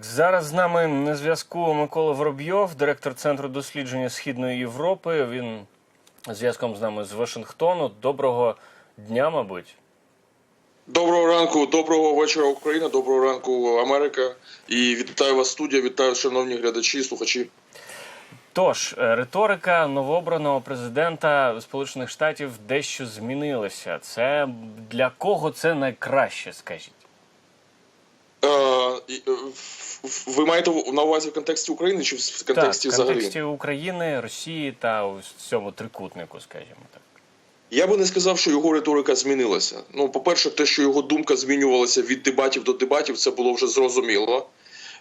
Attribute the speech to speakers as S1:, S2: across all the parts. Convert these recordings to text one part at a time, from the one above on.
S1: Зараз з нами на зв'язку Микола Воробйов, директор Центру дослідження Східної Європи. Він зв'язком з нами з Вашингтону. Доброго дня, мабуть.
S2: Доброго ранку, доброго вечора, Україна, доброго ранку, Америка. І вітаю вас, студія, вітаю, шановні глядачі і слухачі.
S1: Тож, е, риторика новообраного президента Сполучених Штатів дещо змінилася. Це для кого це найкраще, скажіть?
S2: Е, е, ви маєте на увазі в контексті України чи в контексті
S1: так, в контексті України, Росії та у цьому трикутнику, скажімо так.
S2: Я би не сказав, що його риторика змінилася. Ну, по-перше, те, що його думка змінювалася від дебатів до дебатів, це було вже зрозуміло.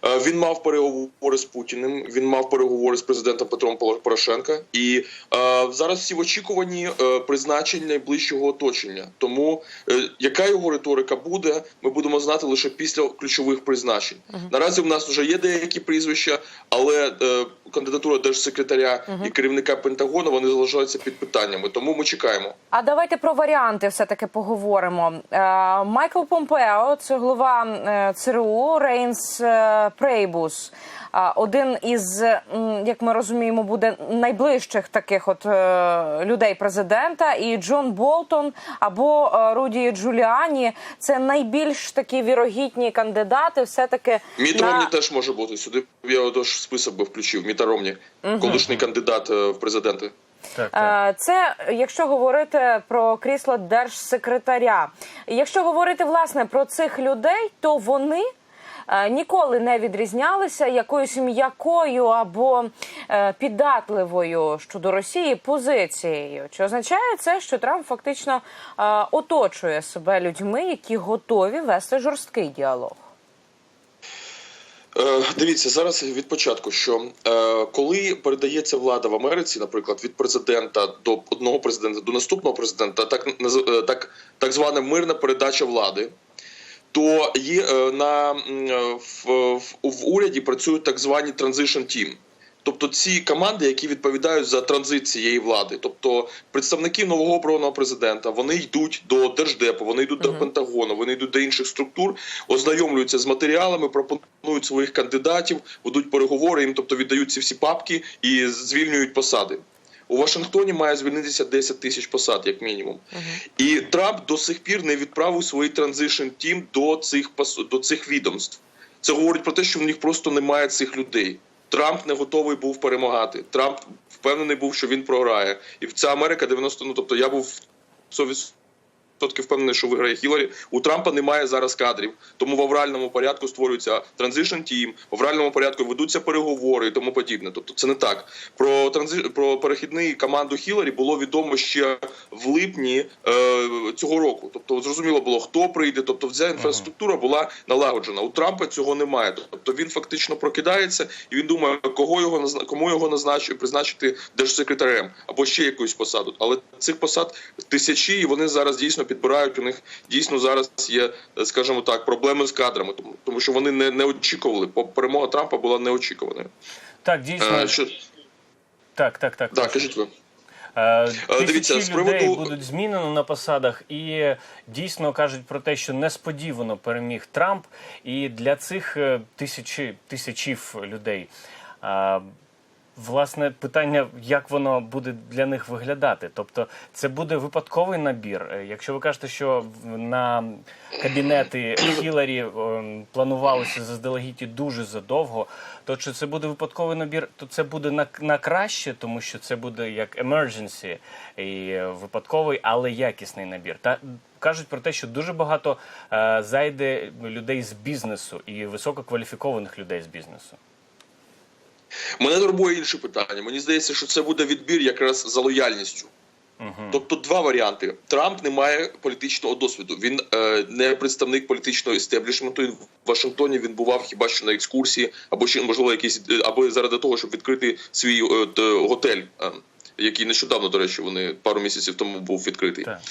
S2: Е, Він мав переговори з Путіним, він мав переговори з президентом Петром Порошенка, і е, зараз всі в очікуванні е, призначень найближчого оточення. Тому е, яка його риторика буде, ми будемо знати лише після ключових призначень. Наразі в нас вже є деякі прізвища, але е, кандидатура держсекретаря і керівника Пентагону вони залишаються під питаннями. Тому ми чекаємо.
S3: А давайте про варіанти все таки поговоримо. Е, Майкл Помпео, це голова е, ЦРУ, Рейнс е, Прейбус. Один із, як ми розуміємо, буде найближчих таких от е, людей президента, і Джон Болтон або е, Руді Джуліані. Це найбільш такі вірогідні кандидати. Все таки
S2: Міт Ромні теж може бути. Сюди я отож в список би включив. Міта Ромні, колишній кандидат е, в президенти.
S1: Так, так.
S3: Це якщо говорити про крісло держсекретаря. Якщо говорити власне про цих людей, то вони. Е, Ніколи не відрізнялися якоюсь м'якою або е, піддатливою щодо Росії позицією. Чи означає це, що Трамп фактично е, оточує себе людьми, які готові вести жорсткий діалог?
S2: Дивіться зараз від початку, що коли передається влада в Америці, наприклад, від президента до одного президента до наступного президента, так так, так звана мирна передача влади. То є е, на е, в, в, в уряді працюють так звані transition team. Тобто ці команди, які відповідають за транзит цієї влади, тобто представники нового обраного президента, вони йдуть до держдепу, вони йдуть до Пентагону, вони йдуть до інших структур, ознайомлюються з матеріалами, пропонують своїх кандидатів, ведуть переговори, їм тобто віддають ці всі папки і звільнюють посади. У Вашингтоні має звільнитися 10 тисяч посад, як мінімум. І Трамп до сих пір не відправив свої транзишн тім до цих до цих відомств. Це говорить про те, що в них просто немає цих людей. Трамп не готовий був перемагати. Трамп впевнений був, що він програє. І ця Америка 90, ну тобто я був 100% впевнений, що виграє Хіларі. У Трампа немає зараз кадрів, тому в авральному порядку створюється транзишн тім, в авральному порядку ведуться переговори і тому подібне. Тобто це не так. Про транзи... про перехідний команду Хіларі було відомо ще в липні е... цього року. Тобто зрозуміло було, хто прийде. Тобто, вся інфраструктура була налагоджена. У Трампа цього немає. Тобто він фактично прокидається і він думає, кого його назна... кому його назначити призначити держсекретарем або ще якусь посаду. Але цих посад тисячі, і вони зараз дійсно підбирають. У них дійсно зараз є, скажімо так, проблеми з кадрами, тому тому що вони не, не очікували. Перемога Трампа була неочікуваною.
S1: Так, дійсно.
S2: Е, що
S1: Так, так, так.
S2: да, кажіть ви.
S1: Е, Тисячі
S2: дивіться, з
S1: людей
S2: приводу-
S1: будуть змінено на посадах, і дійсно кажуть про те, що несподівано переміг Трамп. І для цих е, тисячі тисячів людей. Власне, питання, як воно буде для них виглядати. Тобто, це буде випадковий набір. Е, Якщо ви кажете, що на кабінети Хіларі е, планувалося заздалегідь дуже задовго, то чи це буде випадковий набір, то це буде на, на краще, тому що це буде як emergency і випадковий, але якісний набір. Та кажуть про те, що дуже багато е, зайде людей з бізнесу і висококваліфікованих людей з бізнесу.
S2: Мене турбує інше питання. Мені здається, що це буде відбір якраз за лояльністю. Тобто два варіанти. Трамп не має політичного досвіду. Він е, не представник політичного істеблішменту. Він в Вашингтоні він бував хіба що на екскурсії, або ще можливо якісь е, або заради того, щоб відкрити свій е, т- готель. е, Який нещодавно, до речі, вони пару місяців тому був відкритий.
S1: Так.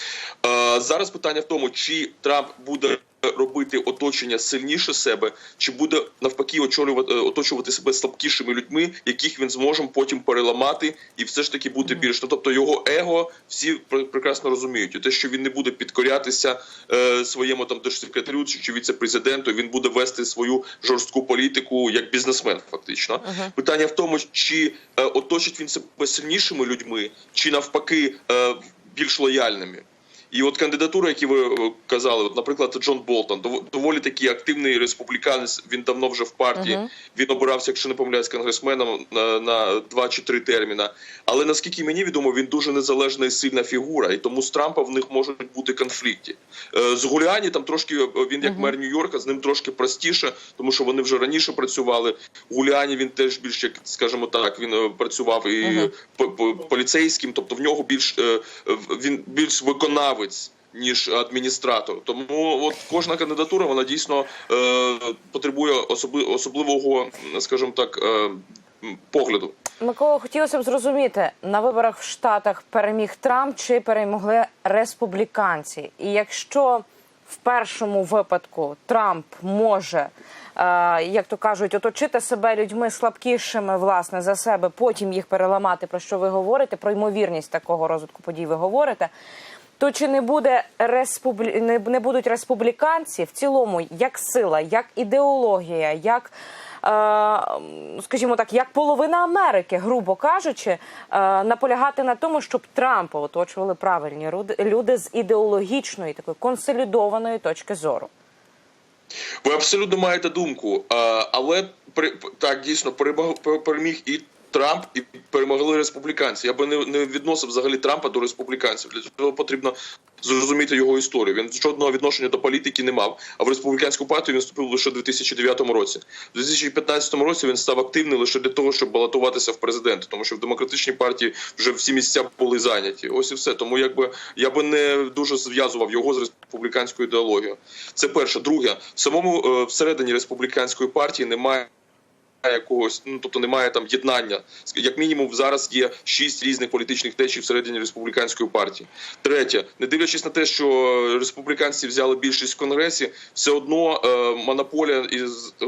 S2: Е, зараз питання в тому, чи Трамп буде робити оточення сильніше себе, чи буде навпаки очолювати е, оточувати себе слабкішими людьми, яких він зможе потім переламати і все ж таки бути більш. Ну, тобто його его всі прекрасно розуміють. І те, що він не буде підкорятися е, своєму там держсекретарю чи, віце-президенту, він буде вести свою жорстку політику як бізнесмен, фактично. Питання в тому, чи е, оточить він себе сильнішими людьми, чи навпаки е, більш лояльними. І от кандидатура, які ви е, казали, от, наприклад, Джон Болтон, доволі такий активний республіканець. Він давно вже в партії. Він обирався, якщо не помиляюсь, конгресменом на, на два чи три терміна. Але наскільки мені відомо, він дуже незалежна і сильна фігура, і тому з Трампа в них можуть бути конфлікти. Е, З Гуліані там трошки е, він як мер Нью-Йорка, з ним трошки простіше, тому що вони вже раніше працювали. Гуліані він теж більш як скажімо так, він працював і по- по- поліцейським, тобто в нього більш він більш виконавець. Ніж адміністратор, тому от кожна кандидатура вона дійсно е, потребує особи, особливого, скажімо так, е, погляду.
S3: Микола, хотілося б зрозуміти, на виборах в Штатах переміг Трамп чи перемогли республіканці? І якщо в першому випадку Трамп може, е, як то кажуть, оточити себе людьми слабкішими власне за себе, потім їх переламати, про що ви говорите, про ймовірність такого розвитку подій ви говорите. То чи не буде республі... не, будуть республіканці в цілому як сила, як ідеологія, як е, скажімо так, як половина Америки, грубо кажучи, е, наполягати на тому, щоб Трампа оточували правильні люди з ідеологічної такої консолідованої точки зору?
S2: Ви абсолютно маєте думку, але при так дійсно переміг і Трамп, і перемогли республіканці. Я би не, не відносив взагалі Трампа до республіканців. Для цього потрібно зрозуміти його історію. Він жодного відношення до політики не мав. А в республіканську партію він вступив лише у 2009 році. У 2015 році він став активний лише для того, щоб балотуватися в президенти, тому що в демократичній партії вже всі місця були зайняті. Ось і все. Тому якби я би не дуже зв'язував його з республіканською ідеологією. Це перше. Друге, в самому е, всередині республіканської партії немає. Якогось ну тобто немає там єднання. Як мінімум, зараз є шість різних політичних течій всередині республіканської партії. Третє, не дивлячись на те, що республіканці взяли більшість в конгресі, все одно е, монополія і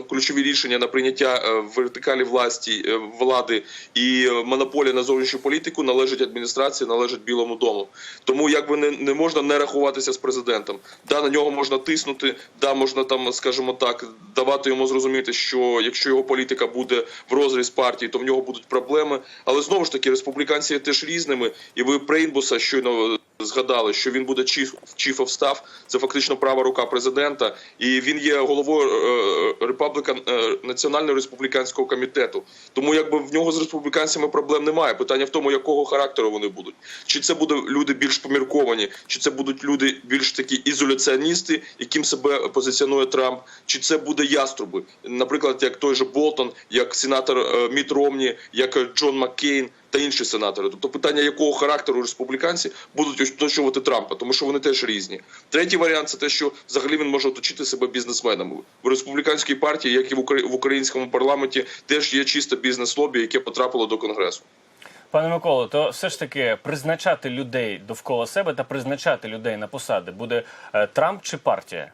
S2: ключові рішення на прийняття е, вертикалі власті е, влади і е, монополія на зовнішню політику належить адміністрації, належить Білому дому. Тому якби не, не можна не рахуватися з президентом. Да, на нього можна тиснути, да, можна там, скажімо так, давати йому зрозуміти, що якщо його політика буде в розріз партії, то в нього будуть проблеми. Але знову ж таки, республіканці теж різними, і ви Прейнбуса щойно згадали, що він буде chief, of staff, це фактично права рука президента, і він є головою е, репаблікан е, національного республіканського комітету. Тому якби в нього з республіканцями проблем немає. Питання в тому, якого характеру вони будуть. Чи це будуть люди більш помірковані, чи це будуть люди більш такі ізоляціоністи, яким себе позиціонує Трамп, чи це буде яструби, наприклад, як той же Болтон, як сенатор е, Міт Ромні, як Джон Маккейн та інші сенатори. Тобто питання, якого характеру республіканці будуть оточувати Трампа, тому що вони теж різні. Третій варіант це те, що взагалі він може оточити себе бізнесменами в республіканській партії, як і в Укра- в українському парламенті, теж є чисте бізнес-лобі, яке потрапило до конгресу.
S1: Пане Миколо, то все ж таки призначати людей довкола себе та призначати людей на посади буде е, Трамп чи партія?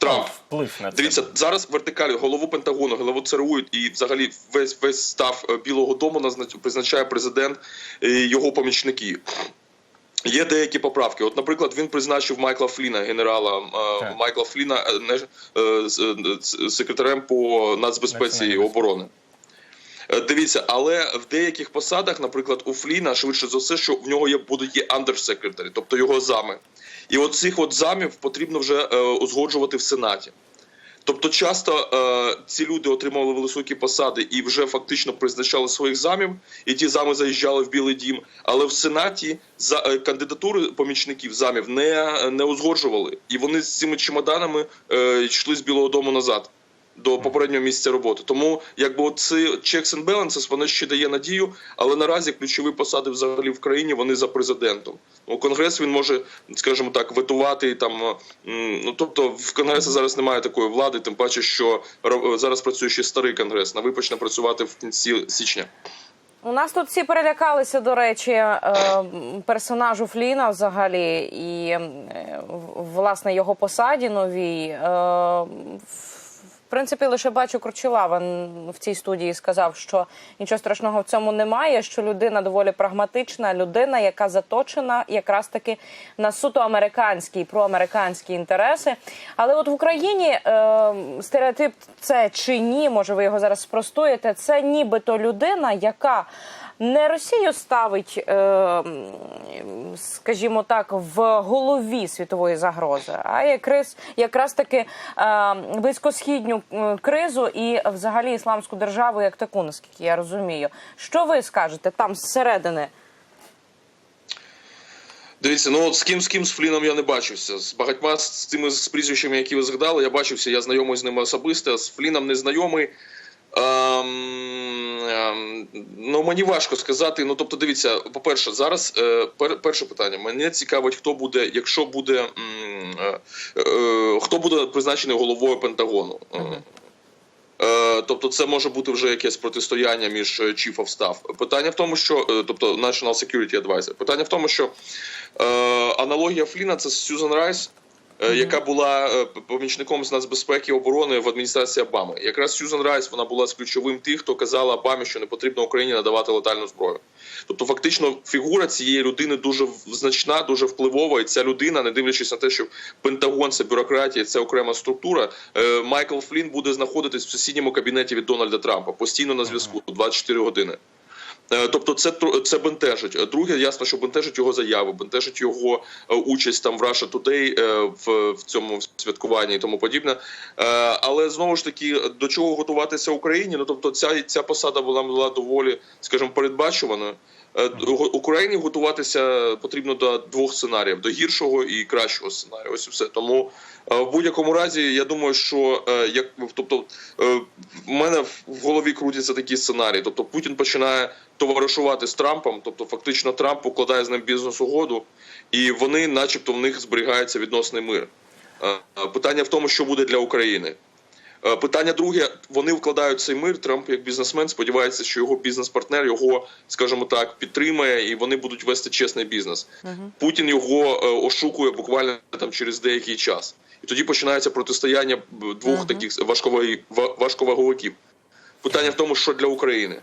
S2: Трамп.
S1: Вплив на це.
S2: Дивіться, зараз вертикалі голову Пентагону, голову ЦРУ і взагалі весь весь став е, Білого Дому призначає президент і його помічники. Є деякі поправки. От, наприклад, він призначив Майкла Фліна, генерала е,
S1: Так.
S2: Майкла Фліна, е, не, е, е, секретарем по нацбезпеці і оборони. Е, Дивіться, але в деяких посадах, наприклад, у Фліна, швидше за все, що в нього є будуть є андерсекретарі, тобто його зами. І от цих от замів потрібно вже е, узгоджувати в Сенаті. Тобто, часто е, ці люди отримували високі посади і вже фактично призначали своїх замів, і ті зами заїжджали в Білий Дім. Але в Сенаті за е, кандидатури помічників замів не, не узгоджували, і вони з цими чемоданами е, йшли з Білого Дому назад. До попереднього місця роботи, тому якби оці checks and balances, воно ще дає надію, але наразі ключові посади взагалі в країні вони за президентом. У конгрес він може, скажімо так, ветувати там. Ну тобто в конгресі зараз немає такої влади, тим паче, що зараз працює ще старий конгрес. Новий почне працювати в кінці січня.
S3: У нас тут всі перелякалися, до речі, е, персонажу Фліна взагалі, і е, власне його посаді новій. Принципі, лише бачу Кручелава в цій студії сказав, що нічого страшного в цьому немає. Що людина доволі прагматична, людина, яка заточена якраз таки на суто американські проамериканські інтереси. Але от в Україні е, стереотип це чи ні, може ви його зараз спростуєте. Це нібито людина, яка не Росію ставить, е, скажімо так, в голові світової загрози, а якраз якраз таки е, близькосхідню е, кризу і взагалі ісламську державу як таку, наскільки я розумію. Що ви скажете там зсередини?
S2: Дивіться, ну от з ким з ким з Фліном я не бачився. З багатьма з тими з прізвищами, які ви згадали, я бачився, я знайомий з ними особисто. З Фліном не знайомий. Ем, ну мені важко сказати. Ну тобто, дивіться, по-перше, зараз е, пер, перше питання. Мене цікавить, хто буде, якщо буде е, е, хто буде призначений головою Пентагону. Е, Тобто це може бути вже якесь протистояння між е, Chief of Staff. Питання в тому, що е, тобто National Security Advisor. Питання в тому, що е, аналогія Фліна це Сьюзан Райс, е, яка була е, помічником з нацбезпеки і оборони в адміністрації Обами. Якраз Сьюзан Райс вона була з ключовим тих, хто казала Обамі, що не потрібно Україні надавати летальну зброю. Тобто, фактично, фігура цієї людини дуже значна, дуже впливова, і ця людина, не дивлячись на те, що Пентагон це бюрократія, це окрема структура. е, Майкл Флін буде знаходитись в сусідньому кабінеті від Дональда Трампа постійно на зв'язку 24 години. Е, Тобто це це бентежить. Е, Друге, ясно, що бентежить його заяви, бентежить його е, участь там в Russia Today в, в цьому святкуванні і тому подібне. Але знову ж таки, до чого готуватися Україні? Ну тобто, ця ця посада була була доволі, скажімо, передбачуваною. Е, Україні готуватися потрібно до двох сценаріїв: до гіршого і кращого сценарію. Ось і все. Тому е, в будь-якому разі, я думаю, що е, як тобто в мене в голові крутяться такі сценарії. Тобто Путін починає товаришувати з Трампом, тобто фактично Трамп укладає з ним бізнес-угоду, і вони, начебто, в них зберігається відносний мир. Питання в тому, що буде для України. Е, Питання друге: вони вкладають цей мир. Трамп, як бізнесмен, сподівається, що його бізнес-партнер його, скажімо так, підтримає, і вони будуть вести чесний бізнес. Путін його е, ошукує буквально там через деякий час, і тоді починається протистояння двох таких важкових ва- важковаговиків. Питання в тому, що для України.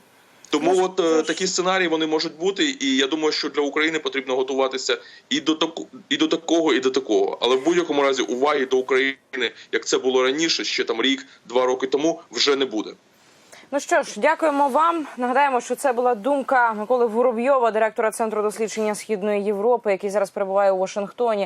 S2: Тому от е, такі сценарії вони можуть бути, і я думаю, що для України потрібно готуватися і до таку, і до такого, і до такого. Але в будь-якому разі уваги до України, як це було раніше, ще там рік, два роки тому, вже не буде.
S3: Ну що ж, дякуємо вам. Нагадаємо, що це була думка Миколи Воробйова, директора центру дослідження східної Європи, який зараз перебуває у Вашингтоні.